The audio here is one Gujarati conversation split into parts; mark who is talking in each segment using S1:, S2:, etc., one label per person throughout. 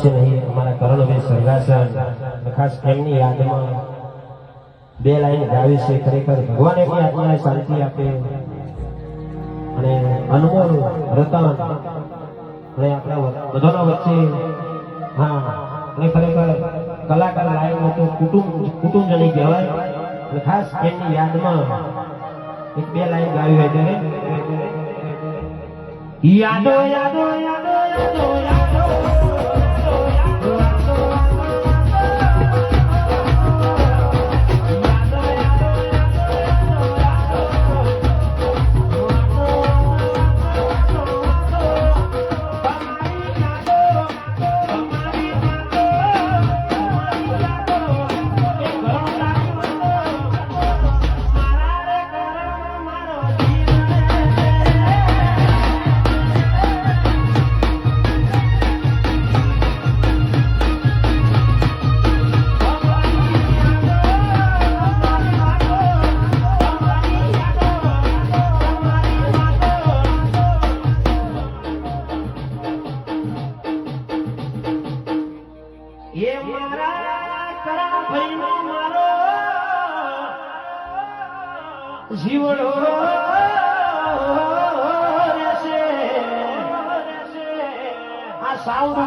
S1: વચ્ચે નહીં અમારા કરણભાઈ સરગાસન ખાસ એમની યાદમાં બે લાઈન ગાવી છે ખરેખર. ભગવાને પણ આત્માને શાંતિ આપે અને અનમોલ રતન અને આપણા બધાના વચ્ચે, હા, અને ખરેખર કલાકાર લાઈન તો કુટુંબ, કુટુંબજની કહેવાય. અને ખાસ એમની યાદમાં એક બે લાઈન ગાવી હોય ત્યારે, યાદો યાદો યાદો યાદો યાદો એ મારા કરા મારો જીવડો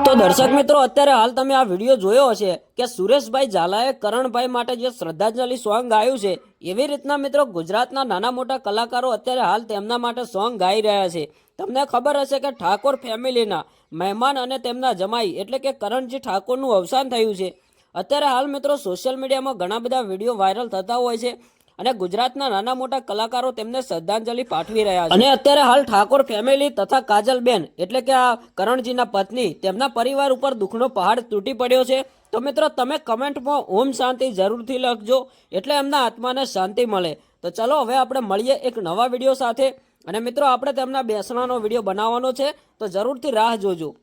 S2: તો દર્શક મિત્રો, અત્યારે હાલ તમે આ વીડિયો જોયો હશે કે સુરેશભાઈ ઝાલાએ કરણભાઈ માટે જે શ્રદ્ધાંજલિ સોંગ ગાયું છે, એવી રીતના મિત્રો ગુજરાતના નાના મોટા કલાકારો અત્યારે હાલ તેમના માટે સોંગ ગાઈ રહ્યા છે. તમને ખબર હશે કે ઠાકોર ફેમિલીના મહેમાન અને તેમના જમાઈ એટલે કે કરણજી ઠાકોરનું અવસાન થયું છે. અત્યારે હાલ મિત્રો, સોશિયલ મીડિયામાં ઘણા બધા વીડિયો વાયરલ થતા હોય છે. અને ગુજરાતના નાના મોટા કલાકારો તેમને શ્રદ્ધાંજલિ પાઠવી રહ્યા છે. અને અત્યારે હાલ ઠાકોર ફેમિલી તથા કાજલબેન, એટલે કે આ કરણજીના પત્ની, તેમના પરિવાર ઉપર દુઃખનો પહાડ તૂટી પડ્યો છે. તો મિત્રો, તમે કમેન્ટમાં ઓમ શાંતિ જરૂરથી લખજો, એટલે એમના આત્માને શાંતિ મળે. તો ચલો, હવે આપણે મળીએ એક નવા વીડિયો સાથે. અને મિત્રો, આપણે તેમના બેસણાનો વીડિયો બનાવવાનો છે, તો જરૂરથી રાહ જોજો.